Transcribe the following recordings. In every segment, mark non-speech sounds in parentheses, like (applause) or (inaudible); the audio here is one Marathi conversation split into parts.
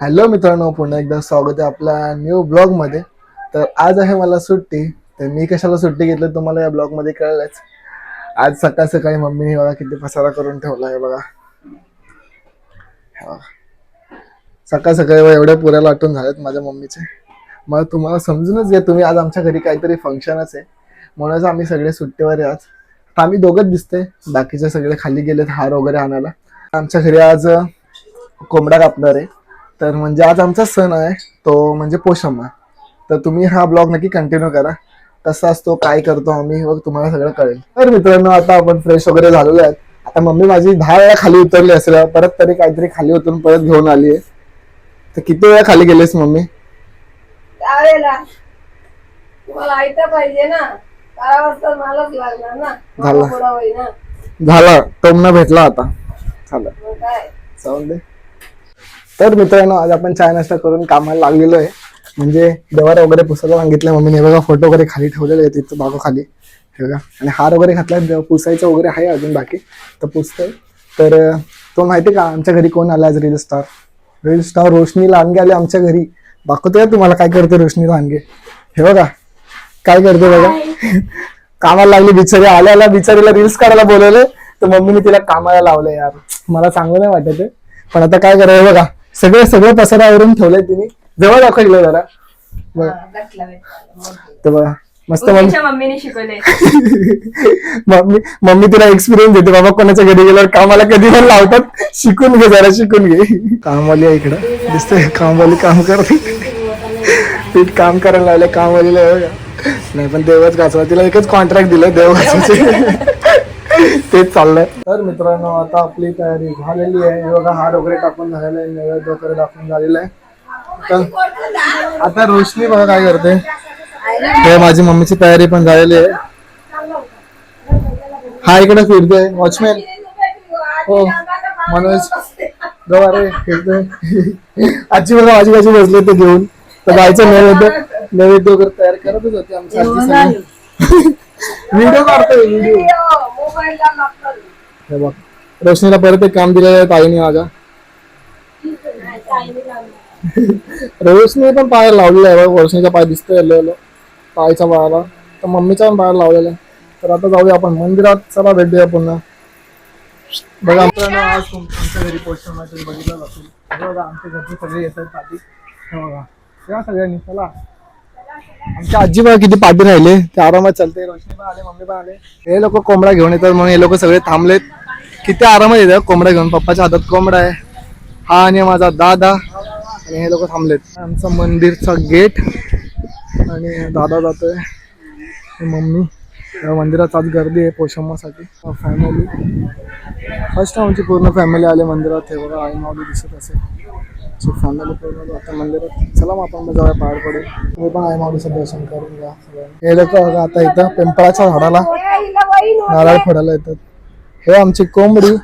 हॅलो मित्रांनो पुन्हा एकदा स्वागत आहे आपल्या न्यू ब्लॉगमध्ये. तर आज आहे मला सुट्टी तर मी कशाला सुट्टी घेतली तुम्हाला या ब्लॉगमध्ये कळलंच. आज सकाळ सकाळी मम्मीने बघा किती पसारा करून ठेवला आहे बघा. सकाळ सकाळी एवढ्या पुऱ्या लाटून झाल्यात माझ्या मम्मीचे. मग तुम्हाला समजूनच घ्या तुम्ही आज आमच्या घरी काहीतरी फंक्शनच आहे. म्हणूनच आम्ही सगळे सुट्टीवर आहे आज. तर आम्ही दोघंच दिसते बाकीचे सगळे खाली गेलेत हार वगैरे आणायला. आमच्या घरी आज कोंबडा कापणार आहे. तर म्हणजे आज आमचा सण आहे तो म्हणजे पोषम्मा तर तुम्ही हा ब्लॉग नक्की कंटिन्यू करा. कसा असतो काय करतो आम्ही मग तुम्हाला सगळं कळेल. तर मित्रांनो आता आपण फ्रेश वगैरे झालेलो आहेत. आता मम्मी माझी दहा वेळा खाली उतरली असेल परत तरी काहीतरी खाली उतरून परत घेऊन आली आहे. तर किती वेळा खाली गेलेस मम्मी? पाहिजे ना. झाला. झाला. टोमना भेटला आता. झालं. जाऊन दे. तर मित्रांनो आज आपण चाय नाश्ता करून कामाला लागलेलो आहे. म्हणजे देवार वगैरे पुसायला सांगितलं मम्मीने. बघा फोटो वगैरे खाली ठेवलेले आहेत तिथं बागो खाली. हे बघा. आणि हार वगैरे घातलाय देव पुसायचं वगैरे आहे अजून बाकी तर पुसतोय. तर तो माहिती का आमच्या घरी कोण आला आज reel star reel star Roshni Landge आले आमच्या घरी. दाखवतोय तुम्हाला काय करते रोशनी लांडगे? हे बघा. काय करते बघा? (laughs) कामाला लागली बिचारी. आल्या आल्या बिचारीला रील्स काढायला बोलवले तर मम्मीने तिला कामाला लावलं यार. मला चांगलं नाही वाटत पण आता काय करायचं बघा. सगळे सगळं पसारावरून ठेवलंय तिने. जवळ दाखवलं जरा. बघा. तर बघा मस्त मम्मी मम्मीने शिकवले (laughs) मम्मी मम्मी तिला एक्सपिरियन्स देते. बाबा कोणाच्या घरी गेल्यावर कामाला कधी पण लावतात. शिकून घे जरा शिकून घे. कामवाली आहे इकडं. दिसतंय कामवाली काम करते. पीठ काम करायला लागले कामवालीला. नाही पण देवच घासवा तिला एकच कॉन्ट्रॅक्ट दिलं देव (laughs) तेच चाललंय. तर मित्रांनो आता आपली तयारी झालेली आहे. हे बघा हार वगैरे टाकून झालेला आहे. नैवेद्य वगैरे टाकून झालेला आहे. तर आता रोशनी बघा काय करते. हे माझी मम्मीची तयारी पण झालेली आहे. हा इकडे फिरतोय वॉचमॅन हो. मनोज. गवारे फिरतोय (laughs) आजी बघा माझी कशी बसले ते घेऊन? तर जायचं नैवेद्य नैवेद्य वगैरे तयार करतच होते आमच्या (laughs) व्हिडिओ काढतोय व्हिडिओ हे बघ. रोशनीला परत एक काम दिलेलं आहे ताईने माझ्या. (laughs) रोशनी पण पाय लावलेला आहे बघ रोशनीचा पाय दिसतोय येलो येलो पायच्या पायाला तर मम्मीचा पण पाय लावलेला आहे. तर आता जाऊया आपण मंदिरात. चला भेटूया पुन्हा. बघा. आज तुमच्या घरी पोषण बघितलं बघा आमच्या घरचे सगळे येतात पाठी हे बघा. या सगळ्यांनी चला. आमच्या आजीबा किती पाठी राहिले? ते आरामात चालते रोशनी पण आले मम्मी पण आले. हे लोक कोंबडा घेऊन येतात म्हणून हे लोक सगळे थांबलेत. किती आरामात येतात कोंबडा घेऊन? पप्पाच्या हातात कोंबडा आहे. हा आणि माझा दादा. आणि हे लोक थांबलेत. आमचं मंदिरचा गेट. आणि दादा जातोय. मम्मी. मंदिरात आज गर्दी आहे पोशम्मासाठी फॅमिली फर्स्ट आमची पूर्ण फॅमिली आली मंदिरात. हे बघा आई माऊली दिसत असेल. फॅमिली पूर्ण आता मंदिरात चला मग आपण जाऊया पार पडू तुम्ही पण आई माऊलीचं दर्शन करून घ्या हे लोक आता इथं पिंपळाच्या झाडाला नारळ फोडायला येतात. हे आमची कोंबडी.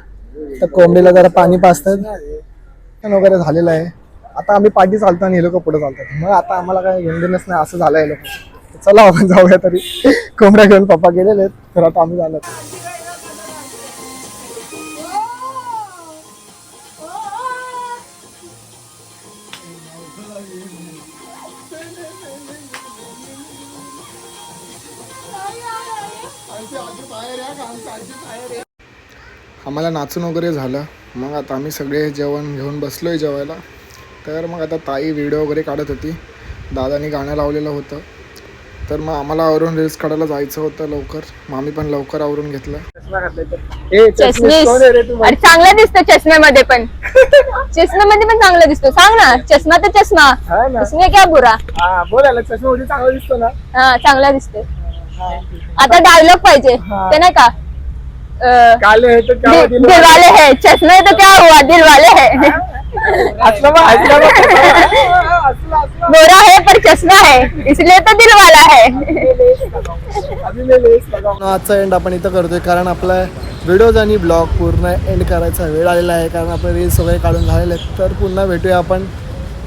त्या कोंबडीला जरा पाणी पाजतात वगैरे झालेलं आहे. आता आम्ही पाठी चालतो आणि हे लोक पुढे चालतात. मग आता आम्हाला काय देणंच नाही असं झालं हे लोक. चला आपण जाऊया तरी. कोंबड्या घेऊन पप्पा गेलेले आहेत तर आता आम्ही झालं आम्हाला नाचून वगैरे झालं. मग आता आम्ही सगळे जेवण घेऊन बसलो आहे जेवायला. तर मग आता ताई व्हिडिओ वगैरे काढत होती. दादानी गाणं लावलेलं होतं. तर मग आम्हाला आवरून रील्स काढायला जायचं होतं लवकर. मग आम्ही पण लवकर आवरून घेतलं. अरे चांगला दिसतो चष्म्यामध्ये पण. चष्म्यामध्ये पण चांगला दिसतो. सांग ना चष्मा तर चष्मा. इसमें क्या बुरा? बोलायला चष्मा चांगला दिसतो ना? हा चांगला दिसतो आता डायलॉग पाहिजे. ते नाही का अं, काले है तो क्या दिल दिल वाले? है चष्मे तो क्या हुआ? दिल वाले है. गोरा है पर चश्मा है इसलिए तो दिल वाला है। आजचा एंड आपण इथं करतोय कारण आपला व्हिडिओज आणि ब्लॉग पूर्ण एंड करायचा वेळ आलेला आहे कारण आपले रील्स वगैरे काढून झालेले आहेत तर पुन्हा भेटूया आपण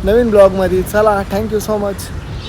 नवीन ब्लॉगमध्ये चला थँक्यू सो मच